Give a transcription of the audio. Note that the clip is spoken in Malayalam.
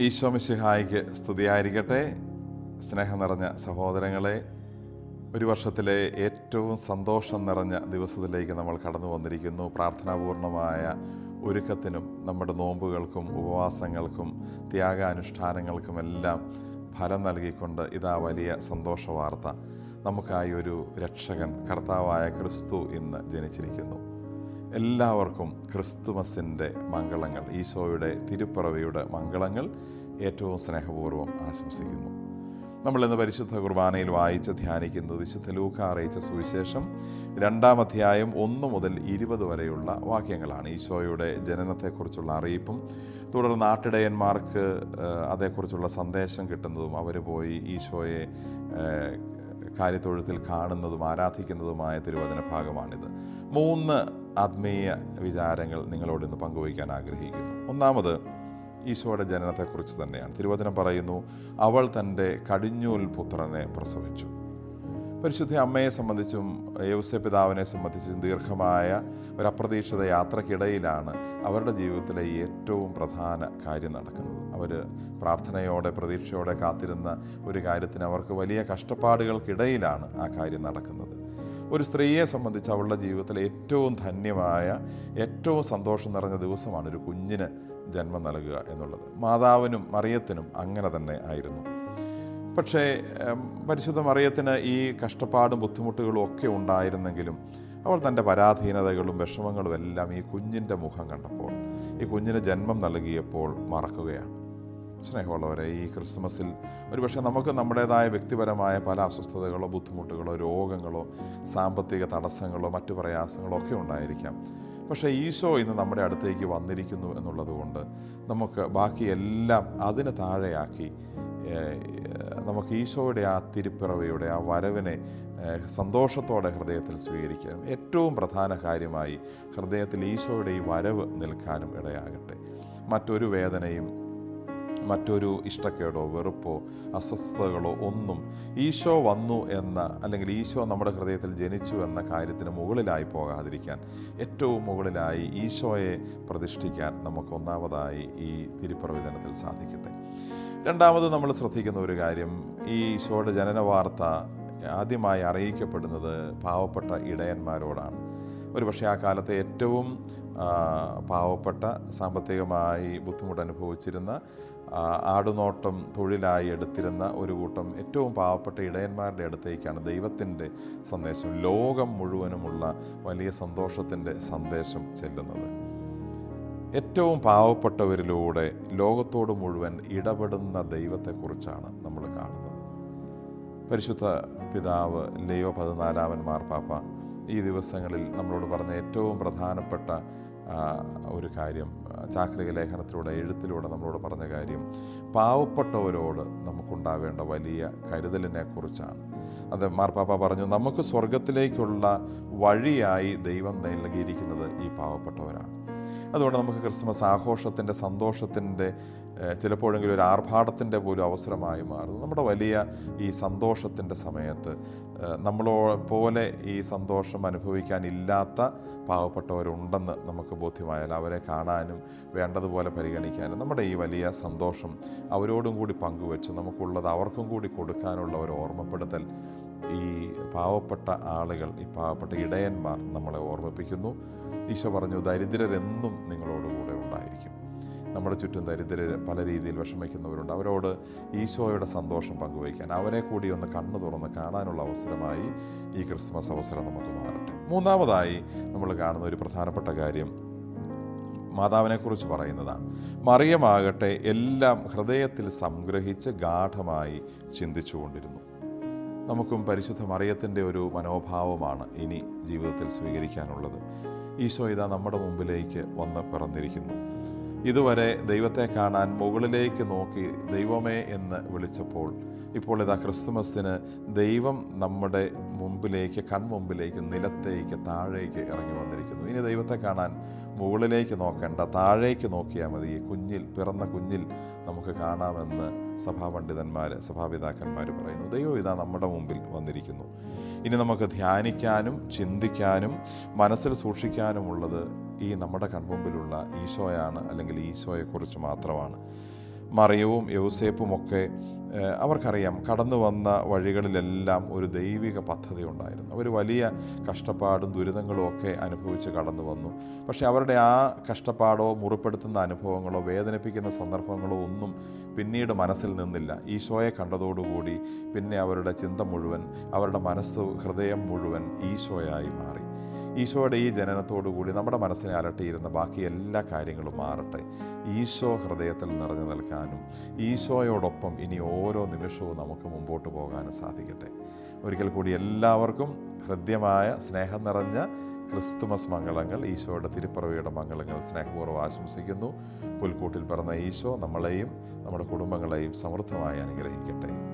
ഈശോമിശിഹായിക്ക് സ്തുതിയായിരിക്കട്ടെ. സ്നേഹം നിറഞ്ഞ സഹോദരങ്ങളെ ഒരു വർഷത്തിലെ ഏറ്റവും സന്തോഷം നിറഞ്ഞ ദിവസത്തിലേക്ക് നമ്മൾ കടന്നു വന്നിരിക്കുന്നു. പ്രാർത്ഥനാപൂർണമായ ഒരുക്കത്തിനും നമ്മുടെ നോമ്പുകൾക്കും ഉപവാസങ്ങൾക്കും ത്യാഗാനുഷ്ഠാനങ്ങൾക്കുമെല്ലാം ഫലം നൽകിക്കൊണ്ട് ഇതാ വലിയ സന്തോഷ വാർത്ത നമുക്കായി ഒരു രക്ഷകൻ കർത്താവായ ക്രിസ്തു ഇന്ന് ജനിച്ചിരിക്കുന്നു. എല്ലാവർക്കും ക്രിസ്തുമസിന്റെ മംഗളങ്ങൾ ഈശോയുടെ തിരുപ്പിറവിയുടെ മംഗളങ്ങൾ ഏറ്റവും സ്നേഹപൂർവം ആശംസിക്കുന്നു. നമ്മൾ ഇന്ന് പരിശുദ്ധ കുർബാനയിൽ വായിച്ച് ധ്യാനിക്കുന്നത് വിശുദ്ധ ലൂക്ക അറിയിച്ച സുവിശേഷം രണ്ടാം അധ്യായം ഒന്ന് മുതൽ ഇരുപത് വരെയുള്ള വാക്യങ്ങളാണ്. ഈശോയുടെ ജനനത്തെക്കുറിച്ചുള്ള അറിയിപ്പും തുടർന്ന് നാട്ടിടയന്മാർക്ക് അതേക്കുറിച്ചുള്ള സന്ദേശം കിട്ടുന്നതും അവർ പോയി ഈശോയെ കാര്യത്തൊഴുത്തിൽ കാണുന്നതും ആരാധിക്കുന്നതുമായ തിരുവചന ഭാഗമാണിത്. മൂന്ന് ആത്മീയ വിചാരങ്ങൾ നിങ്ങളോട് ഇന്ന് പങ്കുവയ്ക്കാൻ ആഗ്രഹിക്കുന്നു. ഒന്നാമത് ഈശോയുടെ ജനനത്തെക്കുറിച്ച് തന്നെയാണ്. തിരുവചനം പറയുന്നു അവൾ തന്റെ കടിഞ്ഞൂൽ പുത്രനെ പ്രസവിച്ചു. പരിശുദ്ധ അമ്മയെ സംബന്ധിച്ചും യൗസ പിതാവിനെ സംബന്ധിച്ചും ദീർഘമായ ഒരു അപ്രതീക്ഷിത യാത്രക്കിടയിലാണ് അവരുടെ ജീവിതത്തിലെ ഏറ്റവും പ്രധാന കാര്യം നടക്കുന്നത്. അവർ പ്രാർത്ഥനയോടെ പ്രതീക്ഷയോടെ കാത്തിരുന്ന ഒരു കാര്യത്തിന് അവർക്ക് വലിയ കഷ്ടപ്പാടുകൾക്കിടയിലാണ് ആ കാര്യം നടക്കുന്നത്. ഒരു സ്ത്രീയെ സംബന്ധിച്ച് അവളുടെ ജീവിതത്തിലെ ഏറ്റവും ധന്യമായ ഏറ്റവും സന്തോഷം നിറഞ്ഞ ദിവസമാണ് ഒരു കുഞ്ഞിന് ജന്മം നൽകുക എന്നുള്ളത്. മാതാവിനും മറിയത്തിനും അങ്ങനെ തന്നെ ആയിരുന്നു. പക്ഷേ പരിശുദ്ധ മറിയത്തിന് ഈ കഷ്ടപ്പാടും ബുദ്ധിമുട്ടുകളും ഒക്കെ ഉണ്ടായിരുന്നെങ്കിലും അവൾ തന്റെ പരാധീനതകളും വിഷമങ്ങളും എല്ലാം ഈ കുഞ്ഞിന്റെ മുഖം കണ്ടപ്പോൾ ഈ കുഞ്ഞിന് ജന്മം നൽകിയപ്പോൾ മറക്കുകയാണ്. സ്നേഹമുള്ളവരെ ഈ ക്രിസ്മസിൽ ഒരുപക്ഷെ നമുക്ക് നമ്മുടേതായ വ്യക്തിപരമായ പല അസ്വസ്ഥതകളോ ബുദ്ധിമുട്ടുകളോ രോഗങ്ങളോ സാമ്പത്തിക തടസ്സങ്ങളോ മറ്റു പ്രയാസങ്ങളോ ഒക്കെ ഉണ്ടായിരിക്കാം. പക്ഷേ ഈശോ ഇന്ന് നമ്മുടെ അടുത്തേക്ക് വന്നിരിക്കുന്നു എന്നുള്ളത് കൊണ്ട് നമുക്ക് ബാക്കിയെല്ലാം അതിന് താഴെയാക്കി നമുക്ക് ഈശോയുടെ ആ തിരുപ്പിറവയുടെ ആ വരവിനെ സന്തോഷത്തോടെ ഹൃദയത്തിൽ സ്വീകരിക്കാനും ഏറ്റവും പ്രധാന കാര്യമായി ഹൃദയത്തിൽ ഈശോയുടെ ഈ വരവ് നിൽക്കാനും ഇടയാകട്ടെ. മറ്റൊരു വേദനയും മറ്റൊരു ഇഷ്ടക്കേടോ വെറുപ്പോ അസ്വസ്ഥതകളോ ഒന്നും ഈശോ വന്നു എന്ന അല്ലെങ്കിൽ ഈശോ നമ്മുടെ ഹൃദയത്തിൽ ജനിച്ചു എന്ന കാര്യത്തിന് മുകളിലായി പോകാതിരിക്കാൻ ഏറ്റവും മുകളിലായി ഈശോയെ പ്രതിഷ്ഠിക്കാൻ നമുക്ക് ഒന്നാമതായി ഈ തിരുപ്രവചനത്തിൽ സാധിക്കട്ടെ. രണ്ടാമത് നമ്മൾ ശ്രദ്ധിക്കുന്ന ഒരു കാര്യം ഈ ഈശോയുടെ ജനന വാർത്ത ആദ്യമായി അറിയിക്കപ്പെടുന്നത് പാവപ്പെട്ട ഇടയന്മാരോടാണ്. ഒരു പക്ഷേ ആ കാലത്തെ ഏറ്റവും പാവപ്പെട്ട സാമ്പത്തികമായി ബുദ്ധിമുട്ട് അനുഭവിച്ചിരുന്ന ആടുനോട്ടം തൊഴിലായി എടുത്തിരുന്ന ഒരു കൂട്ടം ഏറ്റവും പാവപ്പെട്ട ഇടയന്മാരുടെ അടുത്തേക്കാണ് ദൈവത്തിന്റെ സന്ദേശം. ലോകം മുഴുവനുമുള്ള വലിയ സന്തോഷത്തിന്റെ സന്ദേശം ചെല്ലുന്നത്. ഏറ്റവും പാവപ്പെട്ടവരിലൂടെ ലോകത്തോട് മുഴുവൻ ഇടപെടുന്ന ദൈവത്തെക്കുറിച്ചാണ് നമ്മൾ കാണുന്നത്. പരിശുദ്ധ പിതാവ് ലയോ പതിനാലാമൻ പാപ്പ ഈ ദിവസങ്ങളിൽ നമ്മളോട് പറഞ്ഞ ഏറ്റവും പ്രധാനപ്പെട്ട ഒരു കാര്യം ചാക്രിക ലേഖനത്തിലൂടെ എഴുത്തിലൂടെ നമ്മളോട് പറഞ്ഞ കാര്യം പാവപ്പെട്ടവരോട് നമുക്കുണ്ടാവേണ്ട വലിയ കരുതലിനെ കുറിച്ചാണ് അത് മാർപ്പാപ്പ പറഞ്ഞു നമുക്ക് സ്വർഗത്തിലേക്കുള്ള വഴിയായി ദൈവം നൽകിയിരിക്കുന്നത് ഈ പാവപ്പെട്ടവരാണ്. അതുകൊണ്ട് നമുക്ക് ക്രിസ്മസ് ആഘോഷത്തിന്റെ സന്തോഷത്തിന്റെ ചിലപ്പോഴെങ്കിലും ഒരു ആർഭാടത്തിന്റെ പോലും അവസരമായി മാറുന്നു. നമ്മുടെ വലിയ ഈ സന്തോഷത്തിന്റെ സമയത്ത് നമ്മളോ പോലെ ഈ സന്തോഷം അനുഭവിക്കാനില്ലാത്ത പാവപ്പെട്ടവരുണ്ടെന്ന് നമുക്ക് ബോധ്യമായാൽ അവരെ കാണാനും വേണ്ടതുപോലെ പരിഗണിക്കാനും നമ്മുടെ ഈ വലിയ സന്തോഷം അവരോടും കൂടി പങ്കുവെച്ച് നമുക്കുള്ളത് അവർക്കും കൂടി കൊടുക്കാനുള്ള ഒരു ഓർമ്മപ്പെടുത്തൽ ഈ പാവപ്പെട്ട ആളുകൾ ഈ പാവപ്പെട്ട ഇടയന്മാർ നമ്മളെ ഓർമ്മിപ്പിക്കുന്നു. ഈശോ പറഞ്ഞു ദരിദ്രരെന്നും നിങ്ങളോടുകൂടെ ഉണ്ടായിരിക്കും. നമ്മുടെ ചുറ്റും ദരിദ്രർ പല രീതിയിൽ വിഷമിക്കുന്നവരുണ്ട്. അവരോട് ഈശോയുടെ സന്തോഷം പങ്കുവയ്ക്കാൻ അവരെ കൂടി ഒന്ന് കണ്ണു തുറന്ന് കാണാനുള്ള അവസരമായി ഈ ക്രിസ്മസ് അവസരം നമുക്ക് മാറട്ടെ. മൂന്നാമതായി നമ്മൾ കാണുന്ന ഒരു പ്രധാനപ്പെട്ട കാര്യം മാതാവിനെക്കുറിച്ച് പറയുന്നതാണ്. മറിയമാകട്ടെ എല്ലാം ഹൃദയത്തിൽ സംഗ്രഹിച്ച് ഗാഠമായി ചിന്തിച്ചുകൊണ്ടിരുന്നു. നമുക്കും പരിശുദ്ധ മറിയത്തിന്റെ ഒരു മനോഭാവമാണ് ഇനി ജീവിതത്തിൽ സ്വീകരിക്കാനുള്ളത്. ഈശോ ഇതാ നമ്മുടെ മുമ്പിലേക്ക് വന്ന് പിറന്നിരിക്കുന്നു. ഇതുവരെ ദൈവത്തെ കാണാൻ മുകളിലേക്ക് നോക്കി ദൈവമേ എന്ന് വിളിച്ചപ്പോൾ ഇപ്പോൾ ഇതാ ക്രിസ്തുമസിന് ദൈവം നമ്മുടെ മുമ്പിലേക്ക് കൺമുമ്പിലേക്ക് നിലത്തേക്ക് താഴേക്ക് ഇറങ്ങി വന്നിരിക്കുന്നു. ഇനി ദൈവത്തെ കാണാൻ മുകളിലേക്ക് നോക്കേണ്ട. താഴേക്ക് നോക്കിയാൽ മതി. കുഞ്ഞിൽ പിറന്ന കുഞ്ഞിൽ നമുക്ക് കാണാമെന്ന് സഭാപണ്ഡിതന്മാർ സഭാപിതാക്കന്മാർ പറയുന്നു. ദൈവം ഇതാ നമ്മുടെ മുമ്പിൽ വന്നിരിക്കുന്നു. ഇനി നമുക്ക് ധ്യാനിക്കാനും ചിന്തിക്കാനും മനസ്സിൽ സൂക്ഷിക്കാനുമുള്ളത് ഈ നമ്മുടെ കൺമുമ്പിലുള്ള ഈശോയാണ് അല്ലെങ്കിൽ ഈശോയെക്കുറിച്ച് മാത്രമാണ്. മറിയവും യൗസേപ്പും ഒക്കെ അവർക്കറിയാം കടന്നു വന്ന വഴികളിലെല്ലാം ഒരു ദൈവിക പദ്ധതി ഉണ്ടായിരുന്നു. അവർ വലിയ കഷ്ടപ്പാടും ദുരിതങ്ങളും ഒക്കെ അനുഭവിച്ച് കടന്നു വന്നു പക്ഷേ അവരുടെ ആ കഷ്ടപ്പാടോ മുറിപ്പെടുത്തുന്ന അനുഭവങ്ങളോ വേദനിപ്പിക്കുന്ന സന്ദർഭങ്ങളോ ഒന്നും പിന്നീട് മനസ്സിൽ നിന്നില്ല. ഈശോയെ കണ്ടതോടുകൂടി പിന്നെ അവരുടെ ചിന്ത മുഴുവൻ അവരുടെ മനസ്സ് ഹൃദയം മുഴുവൻ ഈശോയായി മാറി. ഈശോയുടെ ഈ ജനനത്തോടുകൂടി നമ്മുടെ മനസ്സിനെ അലട്ടിയിരുന്ന ബാക്കി എല്ലാ കാര്യങ്ങളും മാറട്ടെ. ഈശോ ഹൃദയത്തിൽ നിറഞ്ഞു നിൽക്കാനും ഈശോയോടൊപ്പം ഇനി ഓരോ നിമിഷവും നമുക്ക് മുമ്പോട്ട് പോകാനും സാധിക്കട്ടെ. ഒരിക്കൽ കൂടി എല്ലാവർക്കും ഹൃദ്യമായ സ്നേഹം നിറഞ്ഞ ക്രിസ്തുമസ് മംഗളങ്ങൾ ഈശോയുടെ തിരുപ്പിറവിയുടെ മംഗളങ്ങൾ സ്നേഹപൂർവം ആശംസിക്കുന്നു. പുൽക്കൂട്ടിൽ പിറന്ന ഈശോ നമ്മളെയും നമ്മുടെ കുടുംബങ്ങളെയും സമൃദ്ധമായി അനുഗ്രഹിക്കട്ടെ.